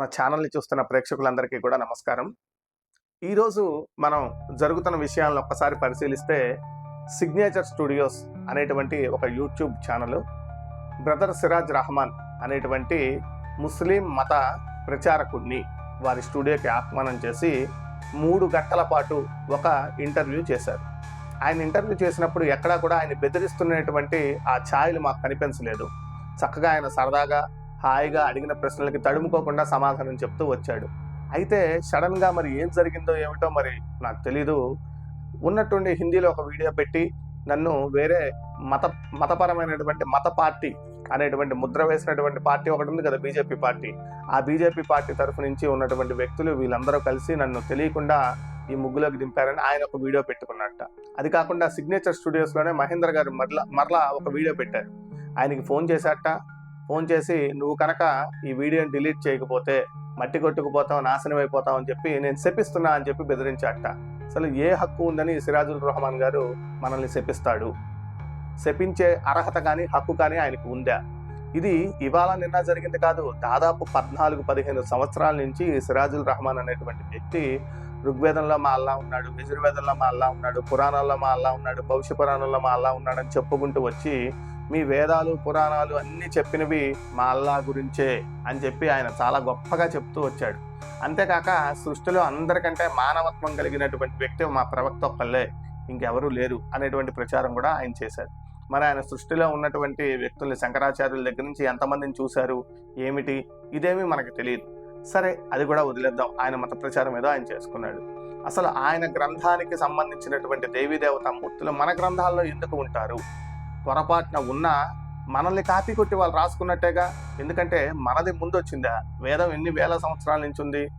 మన ఛానల్ని చూస్తున్న ప్రేక్షకులందరికీ కూడా నమస్కారం. ఈరోజు మనం జరుగుతున్న విషయాలను ఒక్కసారి పరిశీలిస్తే సిగ్నేచర్ స్టూడియోస్ అనేటువంటి ఒక YouTube channel brother Siraj Rahman అనేటువంటి ముస్లిం మత ప్రచారకుడిని వారి స్టూడియోకి ఆహ్వానం చేసి మూడు గంటల పాటు ఒక ఇంటర్వ్యూ చేశారు. ఆయన ఇంటర్వ్యూ చేసినప్పుడు ఎక్కడా కూడా ఆయన బెదిరిస్తున్నటువంటి ఆ ఛాయలు మాకు కనిపించలేదు. చక్కగా ఆయన సరదాగా హాయిగా అడిగిన ప్రశ్నలకి తడుముకోకుండా సమాధానం చెప్తూ వచ్చాడు. అయితే సడన్గా మరి ఏం జరిగిందో ఏమిటో మరి నాకు తెలీదు. ఉన్నట్టుండి హిందీలో ఒక వీడియో పెట్టి నన్ను వేరే మత మతపరమైనటువంటి మత పార్టీ అనేటువంటి ముద్ర వేసినటువంటి పార్టీ ఒకటి ఉంది కదా బీజేపీ పార్టీ. ఆ బీజేపీ పార్టీ తరఫు నుంచి ఉన్నటువంటి వ్యక్తులు వీళ్ళందరూ కలిసి నన్ను తెలియకుండా ఈ ముగ్గులోకి దింపారని ఆయన ఒక వీడియో పెట్టుకున్నట్ట అది కాకుండా సిగ్నేచర్ స్టూడియోస్లోనే మహేంద్ర గారు మరలా మరలా ఒక వీడియో పెట్టారు. ఆయనకి ఫోన్ చేశాట ఫోన్ చేసి నువ్వు కనుక ఈ వీడియోని డిలీట్ చేయకపోతే మట్టి కొట్టుకుపోతావు నాశనం అయిపోతావు అని చెప్పి నేను శపిస్తున్నా అని చెప్పి బెదిరించాట అసలు ఏ హక్కు ఉందని సిరాజుల్ రహమాన్ గారు మనల్ని శపిస్తాడు. శపించే అర్హత కానీ హక్కు కానీ ఆయనకు ఉందా? ఇది ఇవాళ నిన్న జరిగింది కాదు దాదాపు పద్నాలుగు పదిహేను సంవత్సరాల నుంచి సిరాజుల్ రహమాన్ అనేటువంటి వ్యక్తి ఋగ్వేదంలో మా అల్లా ఉన్నాడు యజుర్వేదంలో మా అల్లా ఉన్నాడు పురాణాల్లో మా అల్లా ఉన్నాడు భవిష్య పురాణంలో మా అల్లా ఉన్నాడు అని చెప్పుకుంటూ వచ్చి మీ వేదాలు పురాణాలు అన్నీ చెప్పినవి మా అల్లా గురించే అని చెప్పి ఆయన చాలా గొప్పగా చెప్తూ వచ్చాడు. అంతేకాక సృష్టిలో అందరికంటే మానవత్వం కలిగినటువంటి వ్యక్తి మా ప్రవక్త ఒక్కళ్ళే ఇంకెవరూ లేరు అనేటువంటి ప్రచారం కూడా ఆయన చేశారు మరి ఆయన సృష్టిలో ఉన్నటువంటి వ్యక్తుల్ని శంకరాచార్యుల దగ్గర నుంచి ఎంతమందిని చూశారు? ఏమిటి? ఇదేమీ మనకు తెలియదు. సరే అది కూడా వదిలేద్దాం. ఆయన మత ప్రచారం ఏదో ఆయన చేసుకున్నాడు. అసలు ఆయన గ్రంథానికి సంబంధించినటువంటి దేవీదేవత మూర్తులు మన గ్రంథాల్లో ఎందుకు ఉంటారు? పొరపాటున ఉన్నా మనల్ని కాపీ కొట్టి వాళ్ళు రాసుకున్నట్టేగా? ఎందుకంటే మనది ముందు వచ్చిందా వేదం ఎన్ని వేల సంవత్సరాల నుంచి ఉంది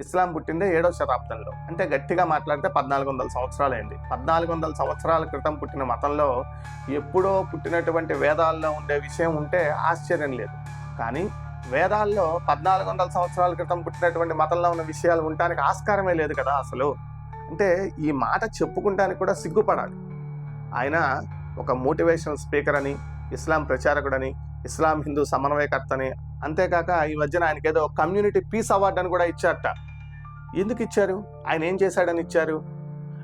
ఇస్లాం పుట్టిందే ఏడో శతాబ్దంలో. అంటే గట్టిగా మాట్లాడితే పద్నాలుగు వందల సంవత్సరాలు అయింది పద్నాలుగు వందల సంవత్సరాల క్రితం పుట్టిన మతంలో ఎప్పుడో పుట్టినటువంటి వేదాల్లో ఉండే విషయం ఉంటే ఆశ్చర్యం లేదు. కానీ వేదాల్లో పద్నాలుగు వందల సంవత్సరాల క్రితం పుట్టినటువంటి మతంలో ఉన్న విషయాలు ఉండటానికి ఆస్కారమే లేదు కదా అసలు. అంటే ఈ మాట చెప్పుకుంటానికి కూడా సిగ్గుపడాలి. ఆయన ఒక మోటివేషనల్ స్పీకర్ అని ఇస్లాం ప్రచారకుడని ఇస్లాం హిందూ సమన్వయకర్తని అంతేకాక ఈ మధ్యన ఆయనకి ఏదో కమ్యూనిటీ పీస్ అవార్డు అని కూడా ఇచ్చారట. ఎందుకు ఇచ్చారు? ఆయన ఏం చేశాడని ఇచ్చారు?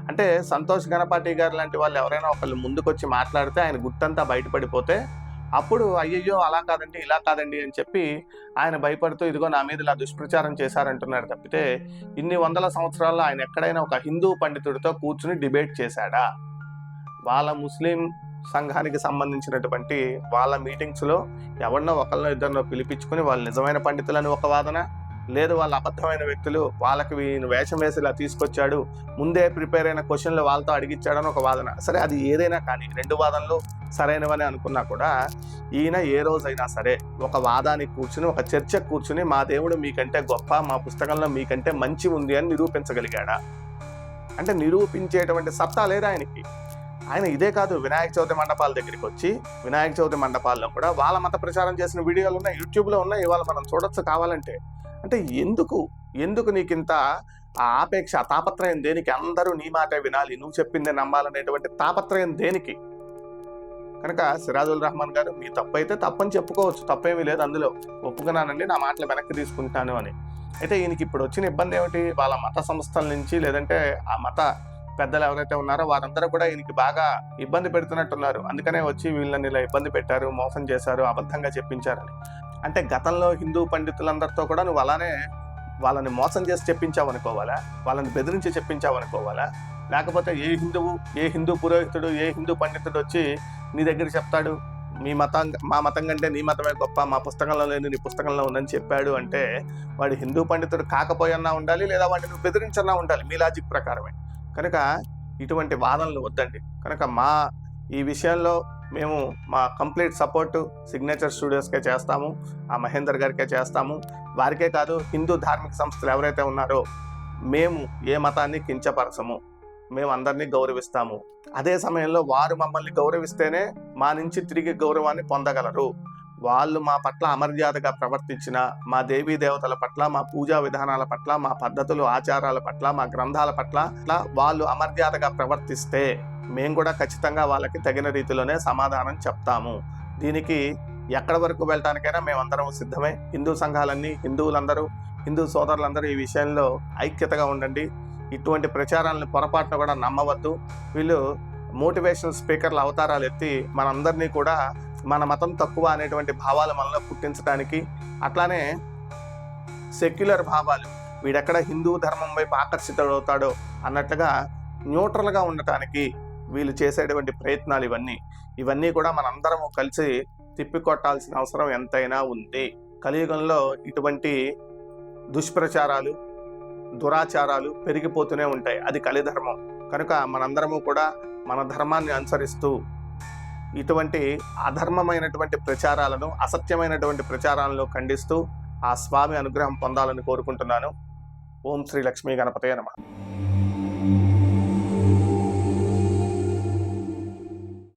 అంటే సంతోష్ గణపాటి గారు లాంటి వాళ్ళు ఎవరైనా ఒకళ్ళు ముందుకొచ్చి మాట్లాడితే ఆయన గుర్తంతా బయటపడిపోతే అప్పుడు అయ్యయ్యో అలా కాదండి ఇలా కాదండి అని చెప్పి ఆయన భయపడుతూ ఇదిగో నా మీద ఇలా దుష్ప్రచారం చేశారంటున్నారు తప్పితే ఇన్ని వందల సంవత్సరాల్లో ఆయన ఎక్కడైనా ఒక హిందూ పండితుడితో కూర్చుని డిబేట్ చేశాడా? వాళ్ళ ముస్లిం సంఘానికి సంబంధించినటువంటి వాళ్ళ మీటింగ్స్లో ఎవరినో ఒకరినో ఇద్దరినో పిలిపించుకుని వాళ్ళు నిజమైన పండితులని ఒక వాదన లేదు వాళ్ళ అబద్ధమైన వ్యక్తులు వాళ్ళకి వేషం వేసి ఇలా తీసుకొచ్చాడు ముందే ప్రిపేర్ అయిన క్వశ్చన్లు వాళ్ళతో అడిగిచ్చాడని ఒక వాదన. సరే అది ఏదైనా కానీ రెండు వాదనలు సరైనవని అనుకున్నా కూడా ఈయన ఏ రోజైనా సరే ఒక వాదానికి కూర్చుని ఒక చర్చ కూర్చుని మా దేవుడు మీకంటే గొప్ప మా పుస్తకంలో మీకంటే మంచి ఉంది అని నిరూపించగలిగాడా? అంటే నిరూపించేటువంటి సత్తా లేదా ఆయనకి? ఆయన ఇదే కాదు వినాయక చవితి మండపాల దగ్గరికి వచ్చి వినాయక చవితి మండపాల్లో కూడా వాళ్ళ మత ప్రచారం చేసిన వీడియోలు ఉన్నాయి యూట్యూబ్లో ఉన్నాయి ఇవాళ మనం చూడొచ్చు కావాలంటే. అంటే ఎందుకు? ఎందుకు నీకు ఇంత ఆ ఆపేక్ష ఆ తాపత్రయం దేనికి? అందరూ నీ మాటే వినాలి నువ్వు చెప్పిందే నమ్మాలనేటువంటి తాపత్రయం దేనికి? కనుక సిరాజుల్ రహమాన్ గారు మీ తప్పు అయితే తప్పని చెప్పుకోవచ్చు తప్పేమీ లేదు అందులో. ఒప్పుకున్నానండి నా మాటలు వెనక్కి తీసుకుంటాను అని. అయితే ఈయనకి ఇప్పుడు వచ్చిన ఇబ్బంది ఏమిటి? వాళ్ళ మత సంస్థల నుంచి లేదంటే ఆ మత పెద్దలు ఎవరైతే ఉన్నారో వారందరూ కూడా ఈయనకి బాగా ఇబ్బంది పెడుతున్నట్టున్నారు. అందుకనే వచ్చి వీళ్ళని ఇలా ఇబ్బంది పెట్టారు మోసం చేశారు అబద్ధంగా చెప్పించారని. అంటే గతంలో హిందూ పండితులందరితో కూడా నువ్వు అలానే వాళ్ళని మోసం చేసి చెప్పించావు అనుకోవాలా? వాళ్ళని బెదిరించి చెప్పించావు అనుకోవాలా? లేకపోతే ఏ హిందువు ఏ హిందూ పురోహితుడు ఏ హిందూ పండితుడు వచ్చి నీ దగ్గర చెప్తాడు? మీ మతం మా మతం కంటే నీ మతమే గొప్ప మా పుస్తకంలో లేని నీ పుస్తకంలో ఉందని చెప్పాడు అంటే వాడు హిందూ పండితుడు కాకపోయన్నా ఉండాలి లేదా వాడిని నువ్వు బెదిరించన్నా ఉండాలి. మీ లాజిక్ ప్రకారమే. కనుక ఇటువంటి వాదనలు వద్దండి. కనుక మా ఈ విషయంలో మేము మా కంప్లీట్ సపోర్టు సిగ్నేచర్ స్టూడియోస్కే చేస్తాము. ఆ మహేందర్ గారికే చేస్తాము. వారికే కాదు హిందూ ధార్మిక సంస్థలు ఎవరైతే ఉన్నారో మేము ఏ మతాన్ని కించపరచము. మేము అందరినీ గౌరవిస్తాము. అదే సమయంలో వారు మమ్మల్ని గౌరవిస్తేనే మా నుంచి తిరిగి గౌరవాన్ని పొందగలరు. వాళ్ళు మా పట్ల అమర్యాదగా ప్రవర్తించిన మా దేవీ దేవతల పట్ల మా పూజా విధానాల పట్ల మా పద్ధతులు ఆచారాల పట్ల మా గ్రంథాల పట్ల అట్లా వాళ్ళు అమర్యాదగా ప్రవర్తిస్తే మేము కూడా ఖచ్చితంగా వాళ్ళకి తగిన రీతిలోనే సమాధానం చెప్తాము. దీనికి ఎక్కడి వరకు వెళ్ళటానికైనా మేమందరం సిద్ధమే. హిందూ సంఘాలన్నీ హిందువులందరూ హిందూ సోదరులందరూ ఈ విషయంలో ఐక్యతగా ఉండండి. ఇటువంటి ప్రచారాలను పొరపాటున కూడా నమ్మవద్దు. వీళ్ళు మోటివేషనల్ స్పీకర్ల అవతారాలు ఎత్తి మనందరినీ కూడా మన మతం తక్కువ అనేటువంటి భావాలు మనలో పుట్టించడానికి అట్లానే సెక్యులర్ భావాలు. వీడెక్కడ హిందూ ధర్మం వైపు ఆకర్షితుడవుతాడో అన్నట్లుగా న్యూట్రల్గా ఉండటానికి వీళ్ళు చేసేటువంటి ప్రయత్నాలు ఇవన్నీ. ఇవన్నీ కూడా మనందరము కలిసి తిప్పికొట్టాల్సిన అవసరం ఎంతైనా ఉంది. కలియుగంలో ఇటువంటి దుష్ప్రచారాలు దురాచారాలు పెరిగిపోతూనే ఉంటాయి. అది కలిధర్మం కనుక మనందరము కూడా మన ధర్మాన్ని అనుసరిస్తూ ఇటువంటి అధర్మమైనటువంటి ప్రచారాలను అసత్యమైనటువంటి ప్రచారాలను ఖండిస్తూ ఆ స్వామి అనుగ్రహం పొందాలని కోరుకుంటున్నాను. ఓం శ్రీ లక్ష్మీ గణపతయ నమ.